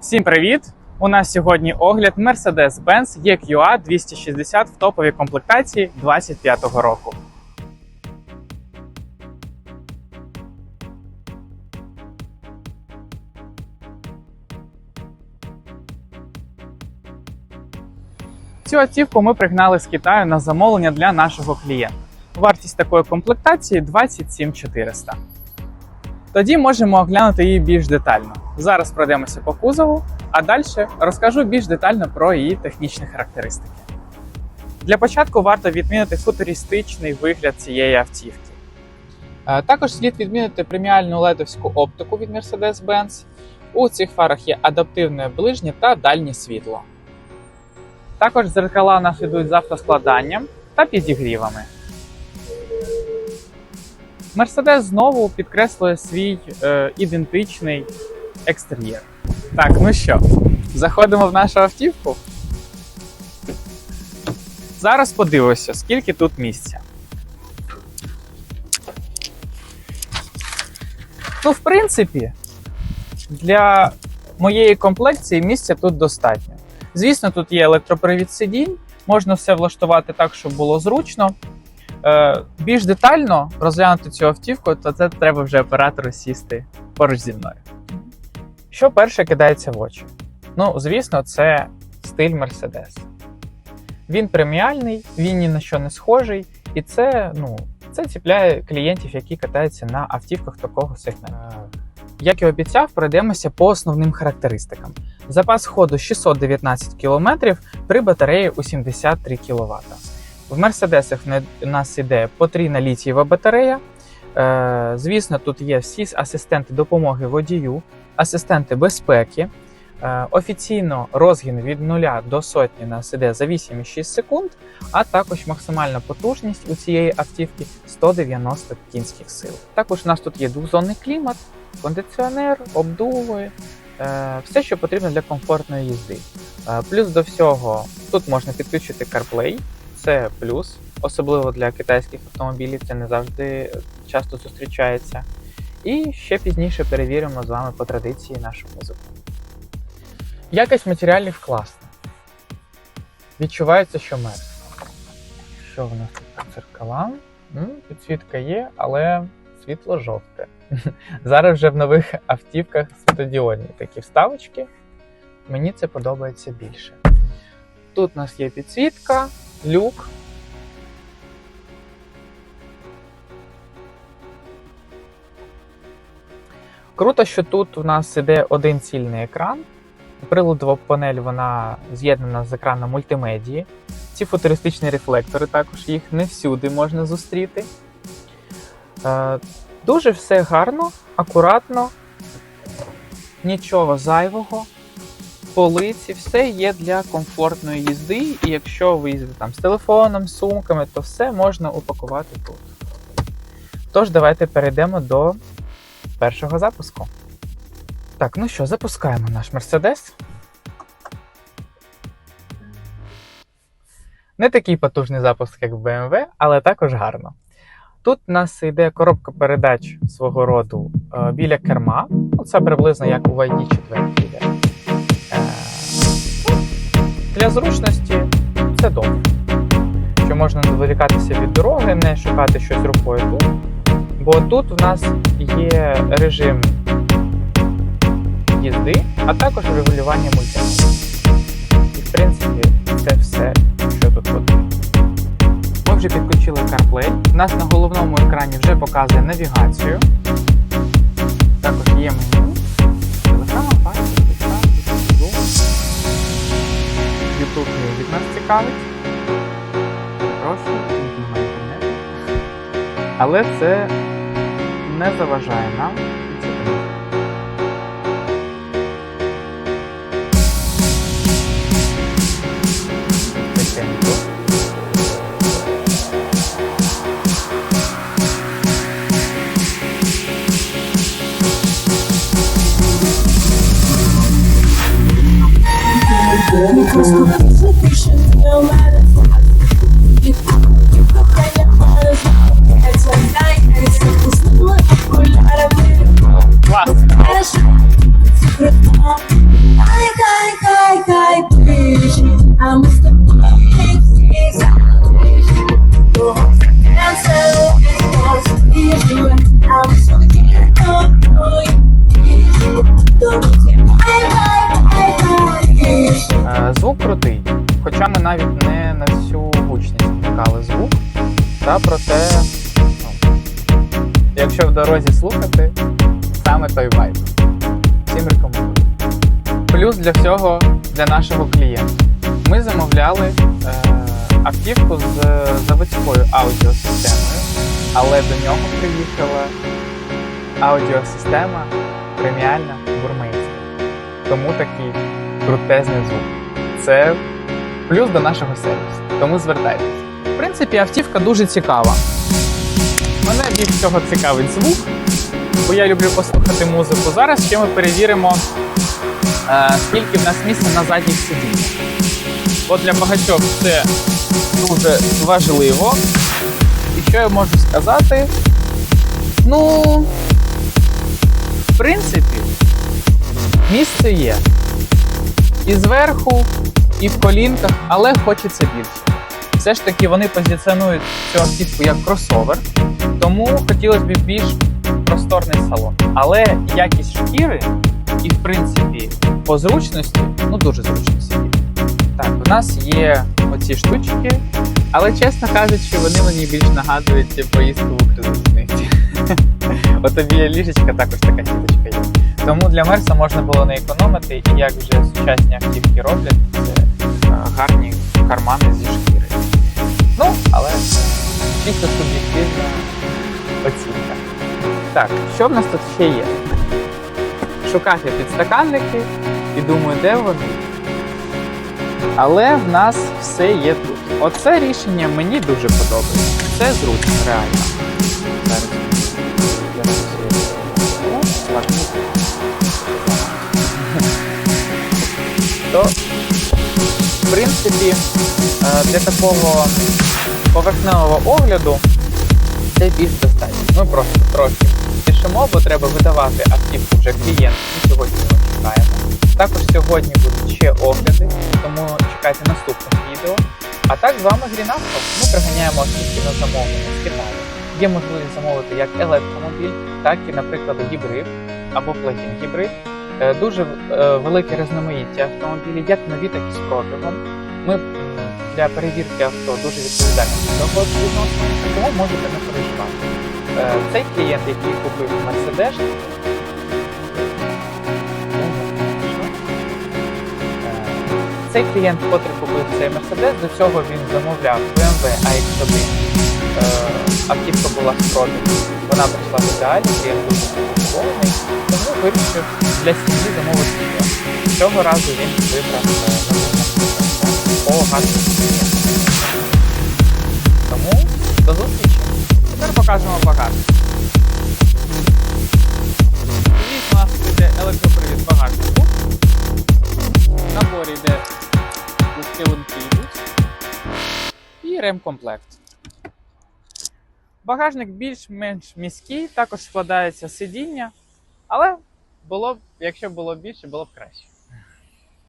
Всім привіт! У нас сьогодні огляд Mercedes-Benz EQA 260 в топовій комплектації 2025 року. Цю автівку ми пригнали з Китаю на замовлення для нашого клієнта. Вартість такої комплектації 27 400. Тоді можемо оглянути її більш детально. Зараз пройдемося по кузову, а далі розкажу більш детально про її технічні характеристики. Для початку варто відмінити футуристичний вигляд цієї автівки. Е, Також слід відмінити преміальну ледовську оптику від Mercedes-Benz. У цих фарах є адаптивне ближнє та дальнє світло. Також зеркала нас йдуть з автоскладанням та підігрівами. Мерседес знову підкреслює свій е, ідентичний екстер'єр. Так, ну що, заходимо в нашу автівку. Зараз подивимося, скільки тут місця. Ну, в принципі, для моєї комплекції місця тут достатньо. Звісно, тут є електропривід сидінь, можна все влаштувати так, щоб було зручно. Е, більш детально розглянути цю автівку, то це треба вже оператору сісти поруч зі мною. Що перше кидається в очі? Ну, звісно, це стиль Mercedes. Він преміальний, він ні на що не схожий, і це, ну, це ціпляє клієнтів, які катаються на автівках такого сегменту. Як і обіцяв, пройдемося по основним характеристикам. Запас ходу 619 км при батареї у 73 кВт. В Мерседесах у нас іде потрійна літієва батарея. Е, звісно, тут є всі асистенти допомоги водію, асистенти безпеки. Е, офіційно розгін від 0 до сотні нас іде за 8,6 секунд, а також максимальна потужність у цієї автівки 190 кінських сил. Також у нас тут є двохзонний клімат, кондиціонер, обдуви, е, все, що потрібно для комфортної їзди. Плюс до всього тут можна підключити CarPlay, це плюс, особливо для китайських автомобілів, це не завжди часто зустрічається. І ще пізніше перевіримо з вами по традиції нашу музику. Якість матеріалів класна. Відчувається, що мер. Що в нас тут по дзеркалам? М, Підсвітка є, але світло жовте. Зараз вже в нових автівках світодіодні такі вставочки. Мені це подобається більше. Тут у нас є підсвітка, люк. Круто, що тут у нас іде один цільний екран. Приладова панель вона з'єднана з екраном мультимедії. Ці футуристичні рефлектори також їх не всюди можна зустріти. Е, дуже все гарно, акуратно, нічого зайвого полиці, все є для комфортної їзди, і якщо ви їздите там з телефоном, з сумками, то все можна упакувати тут. Тож, давайте перейдемо до першого запуску. Так, ну що, запускаємо наш Mercedes. Не такий потужний запуск, як в BMW, але також гарно. Тут у нас йде коробка передач свого роду е, біля керма. Ну, Це приблизно як у ID 4 йде. Е, Для зручності це добре. Що можна не відволікатися від дороги, не шукати щось рукою тут. Бо тут в нас є режим їзди, а також регулювання мультимедіа. І в принципі це все, що тут потрібно. Ми вже підключили CarPlay. У нас на головному екрані вже показує навігацію. Також є меню. Телефон, бачите, YouTube Music нас цікавить. Прошу. Але це не заважає нам. і це добре. Тихенько. No matter You та проте, ну, якщо в дорозі слухати, саме той вайб. Всім рекомендую. Плюс для всього для нашого клієнта. Ми замовляли е, автівку з заводською аудіосистемою, але до нього приїхала аудіосистема преміальна бурмейська. Тому такий крутезний звук. Це плюс до нашого сервісу. Тому звертайтеся. В принципі, автівка дуже цікава. Мене більш всього цікавить звук, бо я люблю послухати музику. Зараз ще ми перевіримо, е, скільки в нас місця на задніх сидіннях. Бо для багатьох це дуже важливо. І що я можу сказати? Ну, в принципі, місце є. І зверху, і в колінках, але хочеться більше. Все ж таки вони позиціонують цю автівку як кросовер, тому хотілося б більш просторний салон. Але якість шкіри і, в принципі, по зручності, ну дуже зручно сидіти. Так, у нас є оці штучки, але чесно кажучи, вони мені більш нагадують поїздку в Укрзалізниці. От біля ліжечка також така сіточка є. Тому для Мерса можна було не економити, і як вже сучасні автівки роблять, це гарні кармани зі шкіри. Ну, але чисто суб'єктивна оцінка. Так, що в нас тут ще є? Шукав підстаканники і думаю, де вони? Але в нас все є тут. Оце рішення мені дуже подобається. Це зручно, реально. Зараз. я. То, в принципі, е, для такого поверхневого огляду це більш достатньо. Ми просто трохи пішимо, бо треба видавати автівку вже клієнту. Ми сьогодні його чекаємо. Також сьогодні будуть ще огляди, тому чекайте наступних відео. А так з вами Грінавто. Ми приганяємо автівки на замовлення з Китаю. Є можливість замовити як електромобіль, так і, наприклад, гібрид або плагін гібрид. Е, Дуже е, велике різноманіття автомобілів, як нові, так і з пробігом. Ми для перевірки авто дуже відповідально до цього відносимо, тому можете не переживати. Е, Цей клієнт, який купив Mercedes, Е, Цей клієнт, котрий купив цей Mercedes, до цього він замовляв BMW AX1. Е, Автівка була з продажу. Вона прийшла в ідеалі, клієнт дуже задоволений, тому вирішив для сім'ї замовити. Цього разу він вибрав е, нову Mercedes. О, гарний. Тому до зустрічі. Тепер покажемо багажник. Звісно, у нас йде електропривід багажнику. В наборі йде килимки йдуть. І ремкомплект. Багажник більш-менш міський, також складається сидіння, але було б, якщо було більше, було б краще.